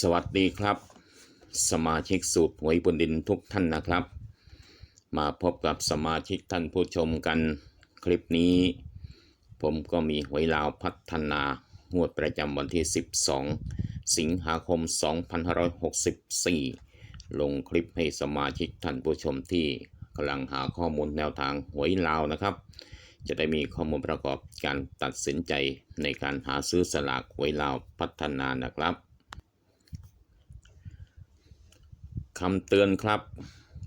สวัสดีครับ สมาชิกสูตรหวยบนดินทุกท่านนะครับ มาพบกับสมาชิกท่านผู้ชมกันคลิปนี้ ผมก็มีหวยลาวพัฒนางวดประจำวันที่ 12 สิงหาคม 2564 ลงคลิปให้สมาชิกท่านผู้ชมที่กำลังหาข้อมูลแนวทางหวยลาวนะครับ จะได้มีข้อมูลประกอบการตัดสินใจในการหาซื้อสลากหวยลาวพัฒนานะครับ คำเตือนครับ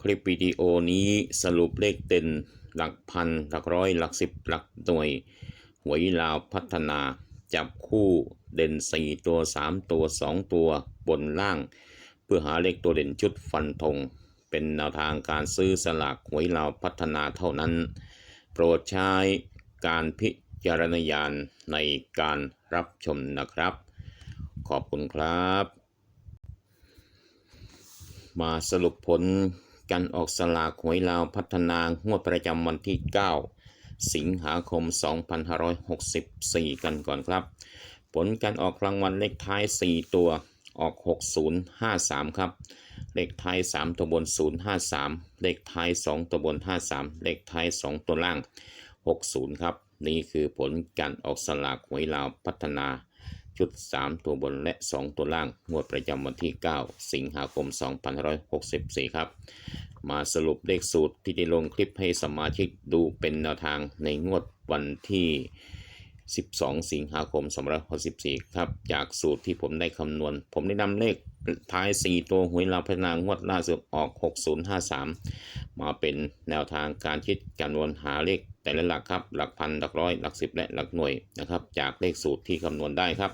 คลิปวิดีโอนี้สรุปเลขเด่นหลักพัน หลักร้อย หลักสิบ หลักหน่วย หวยลาวพัฒนา จับคู่เด่น 4 ตัว 3 ตัว 2 ตัวบนล่าง เพื่อหาเลขตัวเด่นชุดฟันธง เป็นแนวทางการซื้อสลากหวยลาวพัฒนาเท่านั้น โปรดใช้การพิจารณญาณในการรับชมนะครับ ขอบคุณครับ มาสรุปผลการออกสลากหวยลาวพัฒนางวดประจำวันที่ 9 สิงหาคม 2564 กันก่อนครับ ผลการออกรางวัลเลขท้าย 4 ตัวออก 6053 ครับ เลขท้าย 3 ตัวบน 053 เลขท้าย 2 ตัวบน 53 เลขท้าย 2 ตัวล่าง 60 ครับ นี่คือผลการออกสลากหวยลาวพัฒนา ชุด 3 ตัวบนและ 2 ตัวล่าง งวดประจำวันที่ 9 สิงหาคม 2564 ครับ มาสรุปเลขสูตรที่ได้ลงคลิปให้สมาชิกดูเป็นแนวทางในงวดวันที่ 12 สิงหาคม 2564 ครับ จากสูตรที่ผมได้คำนวณ ผมได้นำเลขท้าย 4 ตัวหวยลาวพัฒนางวดล่าสุดออก 6053 มาเป็นแนวทางการคิดจำนวนหาเลข แต่ละหลักครับ หลักพันหลักร้อยหลักสิบและหลักหน่วยนะครับ จากเลขสูตรที่คำนวณได้ครับ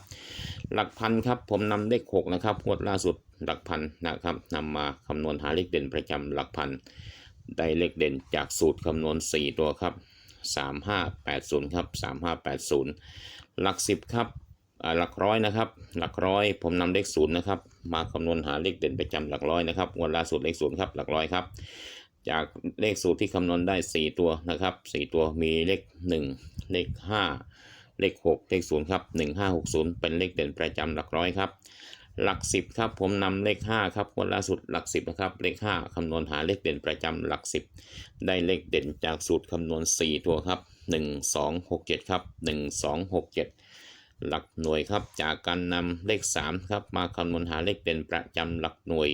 หลักพันครับผมนำเลข6นะครับงวดล่าสุดหลักพันนะครับนำมาคำนวณหาเลขเด่นประจำหลักพันได้เลขเด่นจากสูตรคำนวณ 4 ตัวครับ 3580 ครับ 3580 หลัก 10 ครับหลักร้อยนะครับ หลักร้อยผมนำเลขศูนย์นะครับ มาคำนวณหาเลขเด่นประจำหลักร้อยนะครับงวดล่าสุดเลขศูนย์ครับหลักร้อยครับ จากเลขสูตรที่คำนวณได้ 4 ตัวนะครับ 4 ตัวมีเลข 1 เลข 5 เลข 6 เลข 0 ครับ 1560 เป็นเลขเด่นประจำหลักร้อยครับ หลัก 10 ครับ ผมนำเลข 5 ครับงวดล่าสุดหลัก 10 นะครับ เลข 5คำนวณหาเลขเด่นประจำหลัก 10 ได้เลขเด่นจากสูตรคำนวณ 4 ตัวครับ 1 2 6 7 ครับ 1 2 6 7หลักหน่วยครับจากการนำเลข 3 ครับมาคำนวณหาเลขเด่นประจำหลักหน่วย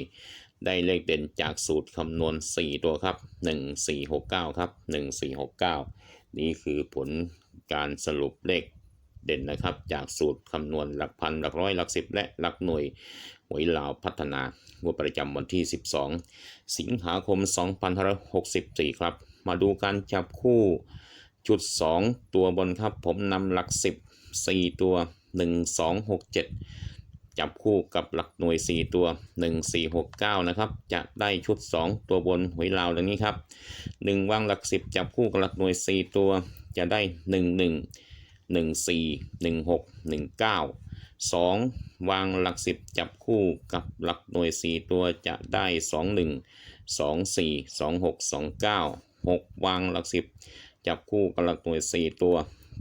ได้เลขเด่นจากสูตรคำนวณ 4 ตัวครับ 1469 ครับ 1469 นี่คือผลการสรุปเลขเด่นนะครับ จากสูตรคำนวณหลักพันหลักร้อยหลักสิบและหลักหน่วยหวยลาวพัฒนางวดประจำวันที่ 12 สิงหาคม 2564 ครับ มาดูการจับคู่จุด 2 ตัวบนครับ ผมนำหลัก 10 4 ตัว 1 2 6 7 จับคู่กับหลักหน่วย 4 ตัว 1469 นะครับ จะได้ชุด 2 ตัวบนหวยลาวดังนี้ครับ 1 วางหลัก 10 จับคู่กับหลักหน่วย 4 ตัว จะได้ 1 1 1 4 1 6 1 9 2 วางหลัก 10 จับคู่กับหลักหน่วย 4 ตัวจะได้ 2 1 2 4 2 6 2 9 6 วางหลัก 10 จับคู่กับหลักหน่วย 4 ตัว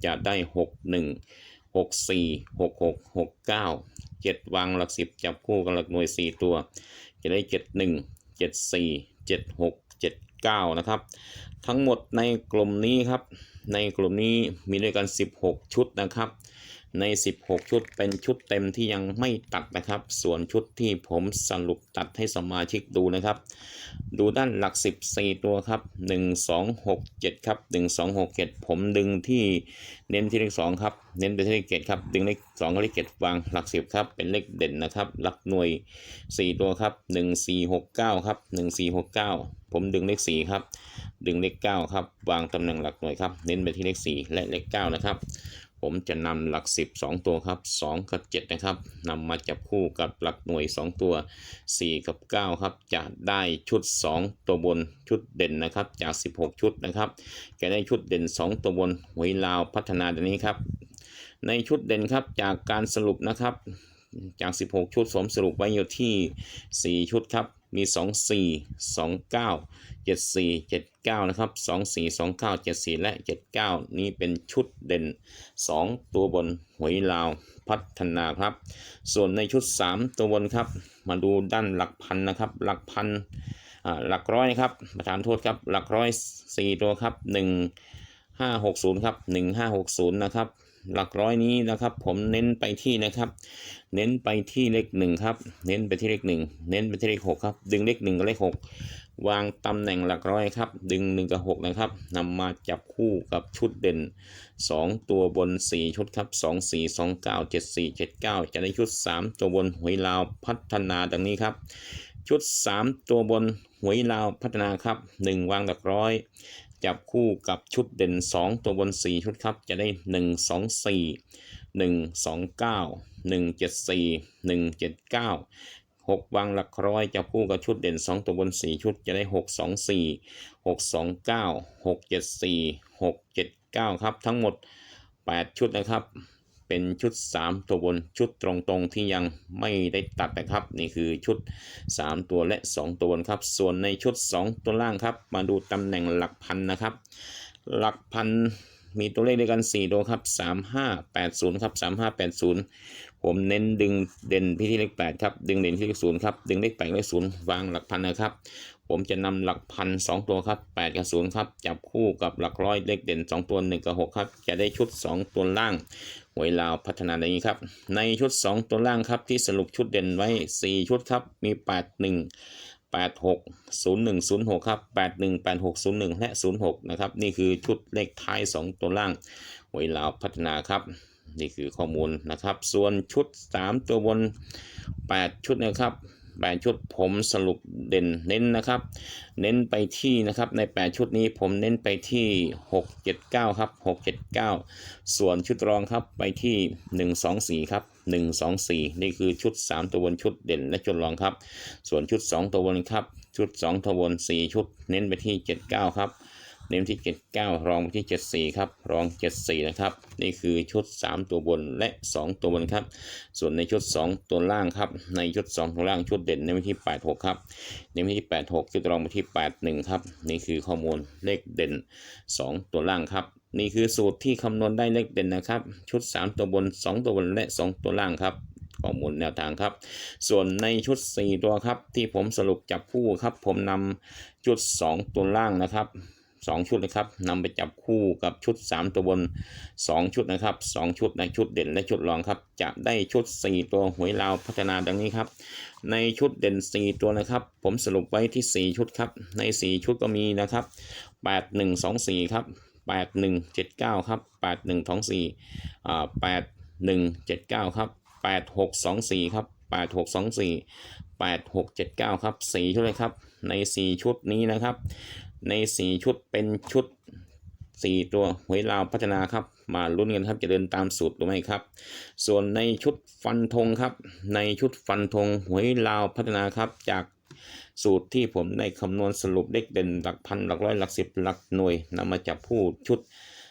จะได้ 6 1 6 4 6 6 6 9 7 วางหลัก 10 จับคู่กับหลักหน่วย 4 ตัว จะได้ 7 1 7 4 7 6 7 9 นะครับ ทั้งหมดในกลุ่มนี้ครับ ในกลุ่มนี้มีด้วยกัน 16 ชุดนะครับ ใน 16 ชุดเป็นชุดเต็มที่ยังไม่ตัดนะครับ ส่วนชุดที่ผมสรุปตัดให้สมาชิกดูนะครับ ดูด้านหลัก 14 ตัวครับ 1 2 6 7 ครับ 1 2 6 7 ผมดึงที่เน้นที่เลข2ครับ เน้นไปที่เลข7ครับ ดึงเลข2กับเลข7วางหลัก 10 ครับ เป็นเลขเด่นนะครับ หลักหน่วย 4 ตัวครับ 1 4 6 9 ครับ 1 4 6 9 ผมดึงเลข 4 ครับ ดึงเลข 9 ครับ วางตำแหน่งหลักหน่วยครับ เน้นไปที่เลข 4 และเลข 9 นะครับ ผมจะนำหลัก 10 2 ตัวครับ 2 กับ 7 นะครับนำมาจับคู่กับหลักหน่วย 2 ตัว 4 กับ 9 ครับ จะได้ชุด 2 ตัวบนชุดเด่นนะครับ จาก 16 ชุดนะครับจะได้ชุดเด่น 2 ตัวบนหวยลาวพัฒนาดังนี้ครับ ในชุดเด่นครับจากการสรุปนะครับจาก 16 ชุดผมสรุปไว้อยู่ที่ 4 ชุดครับ มี 2 4 2 9 7 4 7 9 นะครับ 2 4 2 9 7 4 และ 7 9 นี่เป็นชุดเด่น 2 ตัวบนหวยลาวพัฒนาครับ ส่วนในชุด 3 ตัวบนครับ มาดูด้านหลักพันนะครับ หลักพันหลักร้อยครับ ประธานโทษครับ หลักร้อยสี่ตัวครับหนึ่งห้าหกศูนย์ครับหนึ่งห้าหกศูนย์นะครับ หลักร้อยนี้นะครับ ผมเน้นไปที่นะครับ เน้นไปที่เลขหนึ่งครับ เน้นไปที่เลขหนึ่งเน้นไปที่เลขหกครับ ดึงเลขหนึ่งกับเลขหกวางตำแหน่งหลักร้อยครับ ดึงหนึ่งกับหกนะครับนำมาจับคู่กับชุดเด่น2ตัวบน4ชุดครับ2 4 2 9 7 4 7 9จะได้ชุด3ตัวบนหวยลาวพัฒนาดังนี้ครับ ชุด 3 ตัวบนหวยลาวพัฒนาครับ 1 วางหลักร้อย จับคู่กับชุดเด่น 2 ตัวบน 4 ชุดครับ จะได้ 1 2 4 1 2 9 1 7 4 1 7 9 6 วางหลักร้อยจับคู่กับชุดเด่น 2 ตัวบน 4 ชุดจะได้ 6 2 4 6 2 9 6 7 4 6 7 9 ครับ ทั้งหมด 8 ชุดนะครับ เป็นชุด 3 ตัวบนชุดตรงๆที่ยังไม่ได้ตัดนะครับ นี่คือชุด 3 ตัวและ 2 ตัวบนครับ ส่วนในชุด 2 ตัวล่างครับ มาดูตำแหน่งหลักพันนะครับ หลักพันมีตัวเลขด้วยกัน 4 ตัวครับ 3580 ครับ 3580 ผมเน้นดึงเด่นที่ที่เลข 8 ครับ ดึงเด่นที่เลข0ครับ ดึงเลข8เลข0วางหลักพันนะครับ ผมจะนำหลักพันสองตัวครับ 8 กับ 0 ครับ จับคู่กับหลักร้อยเลขเด่น 2 ตัว 1 กับ 6 ครับ จะได้ชุด 2 ตัวล่าง วยลาวพัฒนาอย่างนี้ครับ ในชุด 2 ตัวล่างครับที่สรุปชุดเด่นไว้ 4 ชุดครับ มี 81 86 01 06 ครับ 81 86 01 และ 06 นะครับ นี่คือชุดเลขท้าย 2 ตัวล่างหวยลาวพัฒนาครับ นี่คือข้อมูลนะครับ ส่วนชุด 3 ตัวบน 8 ชุดนะครับ 8 ชุดผมสรุปเด่นเน้นนะครับ เน้นไปที่นะครับใน 8 ชุดนี้ผมเน้นไปที่ 6 7 9 ครับ 6 7 9 ส่วนชุดรองครับไปที่ 1 2 4 ครับ 1 2 4 นี่คือชุด 3 ตัวบนชุดเด่นและชุดรองครับ ส่วนชุด 2 ตัวบนครับ ชุด 2 ตัวบน 4 ชุดเน้นไปที่ 79 ครับ เน้นที่ 79 รองไปที่ 74 ครับ รอง 74 นะครับ นี่คือชุด 3 ตัวบนและ 2 ตัวบนครับ ส่วนในชุด 2 ตัวล่างครับ ในชุด 2 ตัวล่างชุดเด่นเน้นที่ 86 ครับเน้นที่ 86 ชุดรองไปที่ 81 ครับ นี่คือข้อมูลเลขเด่น 2 ตัวล่างครับ นี่คือสูตรที่คำนวณได้เลขเด่นนะครับ ชุด 3 ตัวบน 2 ตัวบนและ 2 ตัวล่างครับข้อมูลแนวทางครับ ส่วนในชุด 4 ตัวครับ ที่ผมสรุปจับคู่ครับ ผมนำชุด 2 ตัวล่างนะครับ 2 ชุดนะครับนำไปจับคู่กับชุด 3 ตัวบน 2 ชุดนะครับ 2 ชุดในชุดเด่นและชุดรองครับ จะได้ชุด 4 ตัวหวยลาวพัฒนาดังนี้ครับ ในชุดเด่น 4 ตัวนะครับ ผมสรุปไว้ที่ 4 ชุดครับ ใน 4 ชุดก็มีนะครับ 8 1 2 4 ครับ 8 1 7 9 ครับ 8 1 2 4อ่า8 1 7 9 ครับ 8 6 2 4 ครับ 8 6 2 4 8 6 7 9 ครับ4ชุดเลยครับ ใน 4 ชุดนี้นะครับ ใน 4 ชุดเป็นชุด 4 ตัวหวยลาวพัฒนาครับ มาลุ้นกันครับจะเดินตามสูตรหรือไม่ครับ ส่วนในชุดฟันธงครับ ในชุดฟันธงหวยลาวพัฒนาครับจากสูตรที่ผมได้คำนวณสรุปเลขเด่นหลักพันหลักร้อยหลักสิบหลักหน่วยนำมาจับผู้ชุด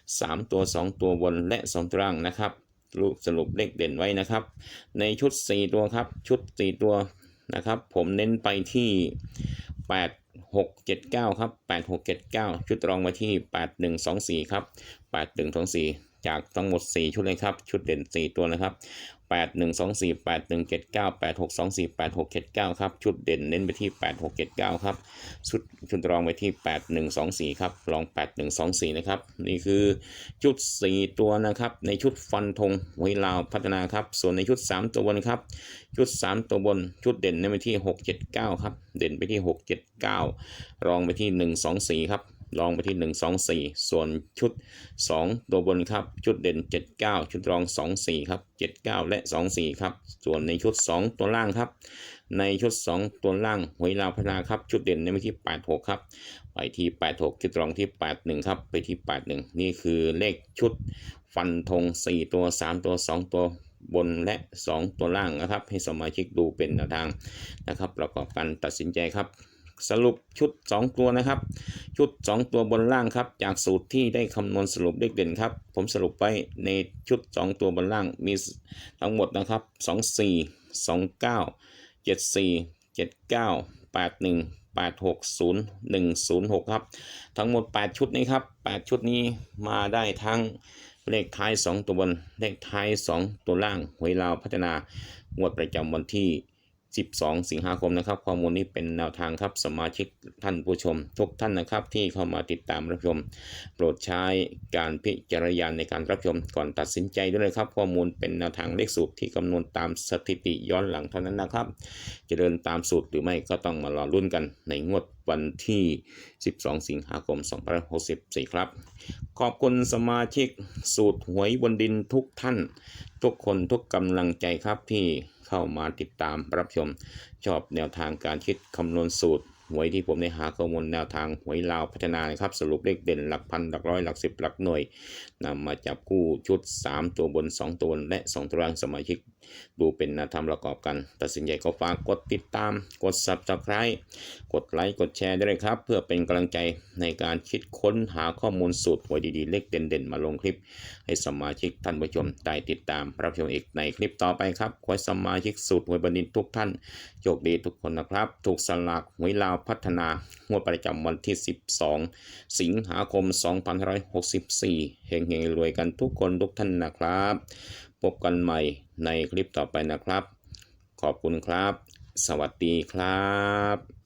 3 ตัว 2 ตัวบนและ 2 ตัวล่างนะครับรูปสรุปเลขเด่นไว้นะครับ ในชุด 4 ตัวครับ ชุด 4 ตัวนะครับ ผมเน้นไปที่ 8 6 7 9 ครับ 8 6 7 9 ชุดรองมาที่ 8 1 2 4 ครับ 8 1 2 4 จากทั้งหมด 4 ชุดเลยครับ ชุดเด่น 4 ตัวนะครับ 8 1 2 4 8 1 7 9 8 6 2 4 8 6 7 9 ครับ ชุดเด่นเน้นไปที่ 8 6 7 9 ครับ ชุดชุดรองไปที่ 8 1 2 4 ครับ รอง 8 1 2 4 นะครับ นี่คือชุด 4 ตัวนะครับ ในชุดฟันธงหวยลาวพัฒนาครับ ส่วนในชุด 3 ตัวบนครับ ชุด 3 ตัวบน ชุดเด่นเน้นไปที่ 6 7 9 ครับ เด่นไปที่ 6 7 9 รองไปที่ 1 2 4 ครับ รองไปที่ 1 2 4 ส่วนชุด 2 ตัวบนครับ ชุดเด่น 79 ชุดรอง 2 4 ครับ 79 และ 2 4 ครับ ส่วนในชุด 2 ตัวล่างครับ ในชุด 2 ตัวล่างหวยลาวพนาครับ ชุดเด่นในไปที่ 86 ครับ ไปที่ 86 ชุดรองที่ 81 ครับ ไปที่ 81 นี่คือเลขชุดฟันธง4 ตัว 3 ตัว 2 ตัวบนและ 2 ตัวล่างนะครับ ให้สมาชิกดูเป็นแนวทางนะครับ ประกอบการตัดสินใจครับ สรุปชุด 2 ตัวนะครับ ชุด 2 ตัวบนล่างครับ จากสูตรที่ได้คำนวณสรุปเลขเด่นครับ ผมสรุปไว้ในชุด 2 ตัวบนล่างมีทั้งหมดนะครับ 24 29 74 79 81 860 106 ครับ ทั้งหมด 8 ชุดนี้ครับ 8 ชุดนี้มาได้ทั้งเลขท้าย 2 ตัวบน เลขท้าย 2 ตัวล่างหวยลาวพัฒนางวดประจำวันที่ 12 สิงหาคมนะครับข้อมูลนี้เป็นแนวทางครับสมาชิกท่านผู้ชม ทุกท่านนะครับที่เข้ามาติดตามรับชม โปรดใช้การพิจารณาในการรับชมก่อนตัดสินใจด้วยนะครับ ข้อมูลเป็นแนวทางเลขสูตรที่คำนวณตามสถิติย้อนหลังเท่านั้นนะครับจะเดินตามสูตรหรือไม่ก็ต้องมารอรุ่นกันในงวดวันที่ 12 สิงหาคม 2564 ครับ ขอบคุณสมาชิกสูตรหวยบนดินทุกท่าน ทุกคนทุกกำลังใจครับที่ เข้ามาติดตามรับชม ชอบแนวทางการคิดคำนวณสูตรหวยที่ผมได้หาข้อมูลแนวทางหวยลาวพัฒนานะครับสรุปเลขเด่นหลักพันหลักร้อยหลักสิบหลักหน่วยนำมาจับคู่ชุด 3 ตัวบน 2 ตัวและ 2 ตัวล่างสมาชิก ดูเป็นแนวทางประกอบกัน ตัดสินใจก็ฝากกดติดตาม กด subscribe กดไลค์กดแชร์ได้เลยครับ เพื่อเป็นกำลังใจในการคิดค้นหาข้อมูลสูตรหวยดีๆ เลขเด่นๆ มาลงคลิป ให้สมาชิกท่านผู้ชมได้ติดตามรับชมอีกในคลิปต่อไปครับขอให้สมาชิกสูตรหวยบันดินทุกท่านโชคดีทุกคนนะครับ ถูกสลากหวยลาวพัฒนางวดประจำวันที่ 12 สิงหาคม 2564เฮงๆรวยกันทุกคนทุกท่านนะครับ พบกันใหม่ในคลิปต่อไปนะครับ ขอบคุณครับ สวัสดีครับ